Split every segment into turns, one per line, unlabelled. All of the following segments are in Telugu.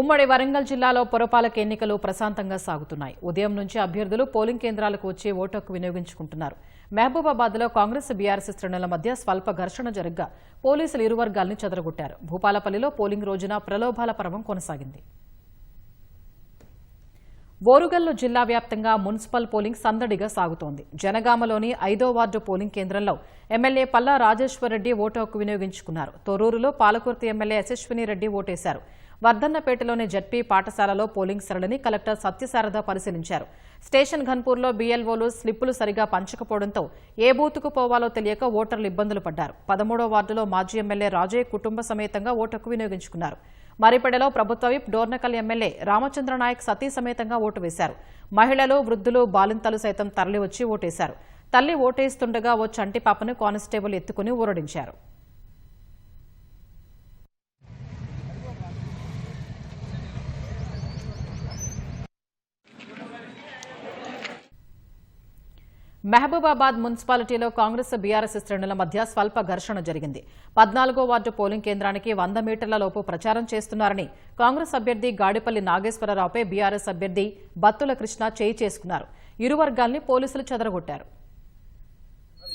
ఉమ్మడి వరంగల్ జిల్లాలో పురపాలక ఎన్నికలు ప్రశాంతంగా సాగుతున్నాయి. ఉదయం నుంచి అభ్యర్థులు పోలింగ్ కేంద్రాలకు వచ్చి ఓటు హక్కు వినియోగించుకుంటున్నారు. మహబూబాబాద్లో కాంగ్రెస్ బీఆర్ఎస్ శ్రేణుల మధ్య స్వల్ప ఘర్షణ జరగ్గా పోలీసులు ఇరు వర్గాల్ని చెదరగొట్టారు. భూపాలపల్లిలో పోలింగ్ రోజున ప్రలోభాల పర్వం కొనసాగింది. బోరుగల్లు జిల్లా వ్యాప్తంగా మున్సిపల్ పోలింగ్ సందడిగా సాగుతోంది. జనగామలోని ఐదో వార్డు పోలింగ్ కేంద్రంలో ఎమ్మెల్యే పల్లా రాజేశ్వరరెడ్డి ఓటు హక్కు వినియోగించుకున్నారు. తొర్రూరులో పాలకుర్తి ఎమ్మెల్యే యశస్విని రెడ్డి ఓటేశారు. వర్ధన్నపేటలోని జడ్పీ పాఠశాలలో పోలింగ్ సరళిని కలెక్టర్ సత్యశారద పరిశీలించారు. స్టేషన్ ఘన్పూర్లో బీఎల్ఓలు స్లిప్పులు సరిగా పంచకపోవడంతో ఏ బూతుకు పోవాలో తెలియక ఓటర్లు ఇబ్బందులు పడ్డారు. పదమూడో వార్డులో మాజీ ఎమ్మెల్యే రాజయ్య కుటుంబ సమేతంగా ఓటు వినియోగించుకున్నారు. మరిపెడలో ప్రభుత్వ విప్ డోర్నకల్ ఎమ్మెల్యే రామచంద్ర నాయక్ సతీ సమేతంగా ఓటు వేశారు. మహిళలు వృద్ధులు బాలింతలు సైతం తరలివచ్చి ఓటేశారు. తల్లి ఓటేస్తుండగా ఓ చంటి పాపను కానిస్టేబుల్ ఎత్తుకుని ఊరడించారు. మహబూబాబాద్ మున్సిపాలిటీలో కాంగ్రెస్ బీఆర్ఎస్ శ్రేణుల మధ్య స్వల్ప ఘర్షణ జరిగింది. పద్నాలుగో వార్డు పోలింగ్ కేంద్రానికి వంద మీటర్ల లోపు ప్రచారం చేస్తున్నారని కాంగ్రెస్ అభ్యర్థి గాడిపల్లి నాగేశ్వరరావుపై బీఆర్ఎస్ అభ్యర్థి బత్తుల కృష్ణ చేయి చేసుకున్నారు. ఇరు వర్గాల్ని పోలీసులు చెదరగొట్టారు.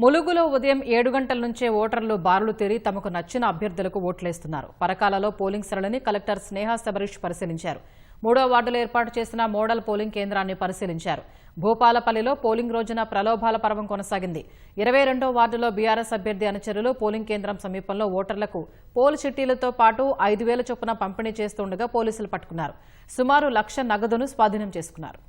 ములుగులో ఉదయం ఏడు గంటల నుంచే ఓటర్లు బారులు తీరి తమకు నచ్చిన అభ్యర్థులకు ఓట్లేస్తున్నారు. పరకాలలో పోలింగ్ సరళిని కలెక్టర్ స్నేహ శబరీష్ పరిశీలించారు. మూడో వార్డులో ఏర్పాటు చేసిన మోడల్ పోలింగ్ కేంద్రాన్ని పరిశీలించారు. భూపాలపల్లిలో పోలింగ్ రోజున ప్రలోభాల పర్వం కొనసాగింది. ఇరవై రెండో వార్డులో బీఆర్ఎస్ అభ్యర్థి అనుచరులు పోలింగ్ కేంద్రం సమీపంలో ఓటర్లకు పోల్ చిట్టీలతో పాటు ఐదు వేల చొప్పున పంపిణీ చేస్తుండగా పోలీసులు పట్టుకున్నారు. సుమారు లక్ష నగదును స్వాధీనం చేసుకున్నారు.